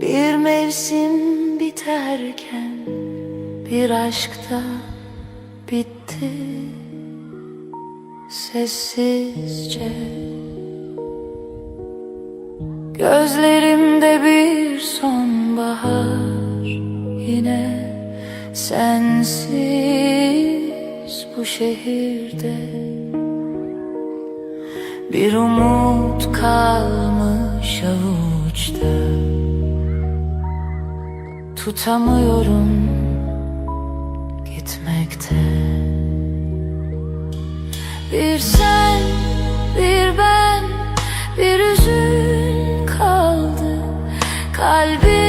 Bir mevsim biterken bir aşkta bitti. Sessizce Gözlerimde bir sonbahar yine sensiz bu şehirde. Bir umut kalmış avuçta Tutamıyorum gitmekte. Bir sen, bir ben, bir üzün kaldı. Kalbim